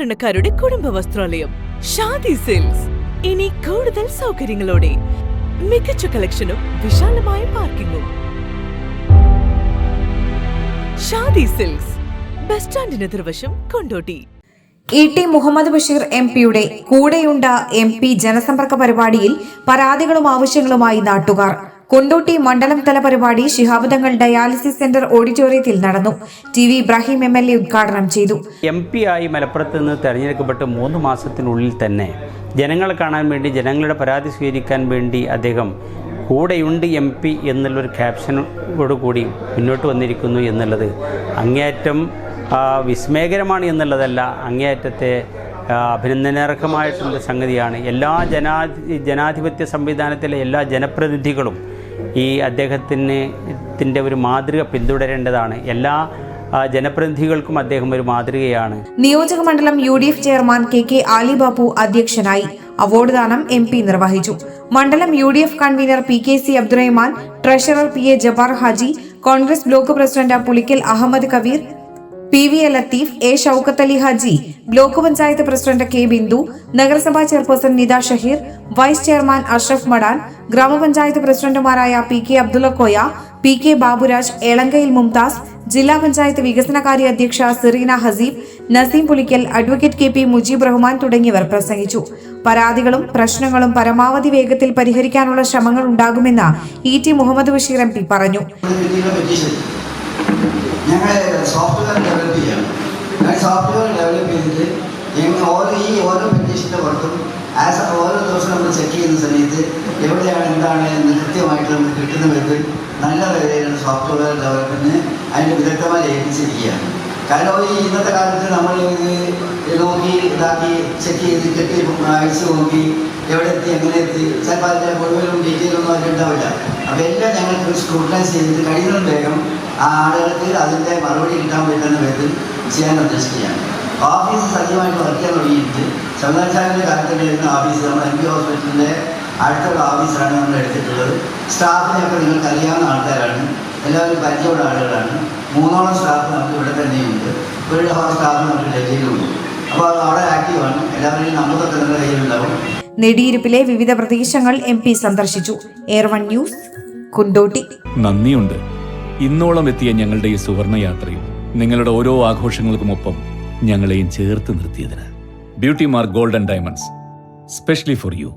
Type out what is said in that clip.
സാധാരണക്കാരുടെ കുടുംബ വസ്ത്രാലയം ഷാദി സിൽക്സ്. ഇനി കൂടുതൽ സൗകര്യങ്ങളോടെ മികച്ച കളക്ഷനും വിശാലമായ പാർക്കിങ്ങും. ഷാദി സിൽക്സ് ബസ് സ്റ്റാൻഡിന് എതിർവശം Kondotty. E T Muhammad Basheer M പിയുടെ കൂടെയുണ്ട എം പി ജനസമ്പർക്ക പരിപാടിയിൽ പരാതികളും ആവശ്യങ്ങളുമായി നാട്ടുകാർ. കൊണ്ടോട്ടി മണ്ഡലം തല പരിപാടി ശിഹാബദങ്ങൾ ഡയാലിസിസ് സെന്റർ ഓഡിറ്റോറിയത്തിൽ നടന്നു. T V Ibrahim M L A ഉദ്ഘാടനം ചെയ്തു. എം പി ആയി മലപ്പുറത്ത് നിന്ന് തെരഞ്ഞെടുക്കപ്പെട്ട് മൂന്ന് മാസത്തിനുള്ളിൽ തന്നെ ജനങ്ങളെ കാണാൻ വേണ്ടി ജനങ്ങളുടെ പരാതി സ്വീകരിക്കാൻ വേണ്ടി അദ്ദേഹം കൂടെയുണ്ട് എം പി എന്നുള്ളൊരു ക്യാപ്ഷനോടുകൂടി മുന്നോട്ട് വന്നിരിക്കുന്നു എന്നുള്ളത് അങ്ങേയറ്റം വിസ്മയകരമാണ് എന്നുള്ളതല്ല അങ്ങേയറ്റത്തെ അഭിനന്ദനാർഹമായിട്ടുള്ള സംഗതിയാണ്. എല്ലാ ജനാ ജനാധിപത്യ സംവിധാനത്തിലെ എല്ലാ ജനപ്രതിനിധികളും ഈ അദ്ദേഹത്തിന് ത്തിന്റെ ഒരു മാതൃക പിന്തുടരേണ്ടതാണ്. എല്ലാ ജനപ്രതിനിധികൾക്കും അദ്ദേഹം ഒരു മാതൃകയാണ്. നിയോജക മണ്ഡലം U D F chairman K K Alibabu അധ്യക്ഷനായി അവാർഡ് ദാനം എം പി നിർവഹിച്ചു. മണ്ഡലം U D F convener P K C Abdurahman treasurer P A Jabbar Haji Congress block president Pulikkal Ahammed Kabeer P V A Latheef A Shoukath Ali Haji block panchayat president K Bindu നഗരസഭാ chairperson Nitha Shaheer vice chairman Ashraf Madan ഗ്രാമപഞ്ചായത്ത് പ്രസിഡന്റുമാരായ P K Abdulla Koya P K Baburaj Elankayil Mumtaz ജില്ലാ പഞ്ചായത്ത് വികസനകാര്യ അധ്യക്ഷ Sireena Haseeb Naseem Pulikkal advocate K P Mujeeb Rahman തുടങ്ങിയവർ പ്രസംഗിച്ചു. പരാതികളും പ്രശ്നങ്ങളും പരമാവധി വേഗത്തിൽ പരിഹരിക്കാനുള്ള ശ്രമങ്ങൾ ഉണ്ടാകുമെന്ന് E T Muhammad Basheer M P പറഞ്ഞു. ഞങ്ങൾ സോഫ്റ്റ്വെയർ ഡെവലപ്പ് ചെയ്യണം. ഞങ്ങൾ സോഫ്റ്റ്വെയർ ഡെവലപ്പ് ചെയ്തിട്ട് ഞങ്ങൾ ഓരോ ഈ ഓരോ പെറ്റീഷന്റെ വർക്കും ആസ് ഓരോ ദിവസം നമ്മൾ ചെക്ക് ചെയ്യുന്ന സമയത്ത് എവിടെയാണ് എന്താണ് എന്ന് കൃത്യമായിട്ട് നമുക്ക് കിട്ടുന്ന വിധത്തിൽ നല്ല രീതിയിലുള്ള സോഫ്റ്റ്വെയർ ഡെവലപ്മെന്റിന് അതിന്റെ വിദഗ്ധമായി ഏൽപ്പിച്ചിരിക്കുകയാണ്. കാരണം ഈ ഇന്നത്തെ കാലത്ത് നമ്മൾ ഇത് നോക്കി ഇതാക്കി ചെക്ക് ചെയ്ത് കെട്ടി അയച്ച് നോക്കി എവിടെ എത്തി എങ്ങനെ എത്തി ചിലപ്പോൾ അതിന്റെ മുഴുവനും ഡീറ്റെയിൽ ഒന്നും അതിലുണ്ടാവില്ല അപ്പോൾ ഞങ്ങൾ സ്ക്രൂട്ടനൈസ് ചെയ്തിട്ട് കഴിയുന്ന വേഗം ആ ആളുകൾക്ക് അതിന്റെ മറുപടി കിട്ടാൻ പറ്റുന്ന വിധത്തിൽ ചെയ്യാൻ ഉദ്ദേശിക്കുകയാണ്. ഓഫീസ് സജീവമായിട്ട് വർക്ക് ചെയ്യാൻ തുടങ്ങിയിട്ട് കാര്യത്തിൽ കാലത്തുണ്ടായിരുന്ന ഓഫീസ് നമ്മുടെ എം പി ഹോസ്പിറ്റലിന്റെ അടുത്തുള്ള ഓഫീസാണ് നമ്മൾ എടുത്തിട്ടുള്ളത്. സ്റ്റാഫിനെയൊക്കെ നിങ്ങൾക്ക് അറിയാവുന്ന ആൾക്കാരാണ്. എല്ലാവരും പരിചയമുള്ള ആളുകളാണ്. മൂന്നോളം സ്റ്റാഫ് നമുക്ക് ഇവിടെ തന്നെയുണ്ട്. ഒരു സ്റ്റാഫ് നമുക്ക് ഡൽഹിയിലുണ്ട്. അപ്പോൾ അത് അവിടെ ആക്റ്റീവാണ് എല്ലാവരുടെയും നമ്മളൊക്കെ നിങ്ങളുടെ കയ്യിലുണ്ടാവും. നെടിയിരുപ്പിലെ വിവിധ പ്രദേശങ്ങൾ എം പി സന്ദർശിച്ചു. Air One News Kondotty. നന്ദിയുണ്ട്. ഇന്നോളം എത്തിയ ഞങ്ങളുടെ ഈ സുവർണ യാത്രയിൽ നിങ്ങളുടെ ഓരോ ആഘോഷങ്ങൾക്കുമൊപ്പം ഞങ്ങളെയും ചേർത്ത് നിർത്തിയതിന്. Beauty Mark Golden Diamonds specially for you.